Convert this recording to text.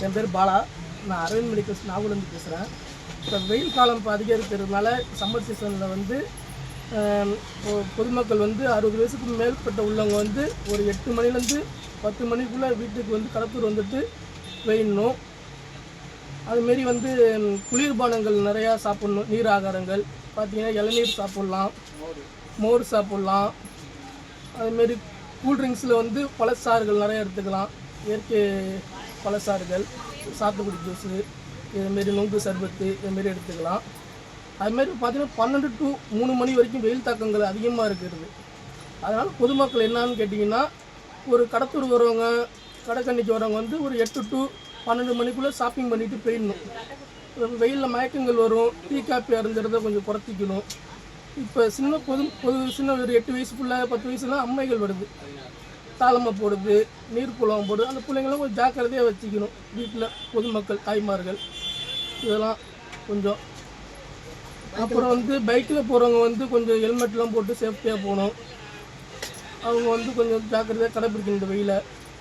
என் பேர் பாலா. நான் அரவிந்த் மெடிக்கல்ஸ் நாகூர்லேருந்து பேசுகிறேன் இப்போ வெயில் காலம் இப்போ அதிகரிக்கிறதுனால சம்மர் சீசனில் வந்து பொ- பொதுமக்கள் வந்து அறுபது வயசுக்கு மேற்பட்ட உள்ளவங்க வந்து ஒரு எட்டு மணிலேருந்து பத்து மணிக்குள்ளே வீட்டுக்கு வந்து கடத்தூர் வந்துட்டு வெயிடணும் அதுமாரி வந்து குளிர்பானங்கள் நிறையா சாப்பிட்ணும். நீர் ஆகாரங்கள். பார்த்தீங்கன்னா இளநீர் சாப்பிட்லாம். மோர் சாப்பிட்லாம். அதுமாரி கூல்ட்ரிங்க்ஸில் வந்து பழச்சாறுகள் நிறையா எடுத்துக்கலாம். இயற்கை பழச்சாறுகள் சாத்துக்குடி ஜூஸு இதுமாரி நுங்கு சர்பத்து இதுமாரி எடுத்துக்கலாம். அதுமாரி பார்த்தீங்கன்னா பன்னெண்டு டு மூணு மணி வரைக்கும் வெயில் தாக்கங்கள் அதிகமாக இருக்கிறது. அதனால் பொதுமக்கள் என்னான்னு கேட்டிங்கன்னா ஒரு கடத்தூர் வரவங்க கடைக்கண்ணிக்கு வரவங்க வந்து ஒரு எட்டு டு பன்னெண்டு மணிக்குள்ளே ஷாப்பிங் பண்ணிட்டு போயிடணும். வெயிலில் மயக்கங்கள் வரும் டீ காப்பி அருந்துறதை கொஞ்சம் குறைச்சிக்கணும். இப்போ சின்ன பொது பொது சின்ன ஒரு எட்டு வயசுக்குள்ளே பத்து வயசுலாம் அம்மைகள் வருது. தாளமாக போடுது நீர் குளம் போடுது. அந்த பிள்ளைங்களும் கொஞ்சம் ஜாக்கிரதையாக வச்சுக்கணும். வீட்டில் பொதுமக்கள் தாய்மார்கள். இதெல்லாம் கொஞ்சம். அப்புறம் வந்து பைக்கில் போகிறவங்க வந்து கொஞ்சம் ஹெல்மெட்லாம் போட்டு சேஃப்டியாக போகணும். அவங்க வந்து கொஞ்சம் ஜாக்கிரதையாக கடைப்பிடிக்கணும் இந்த வெயிலை.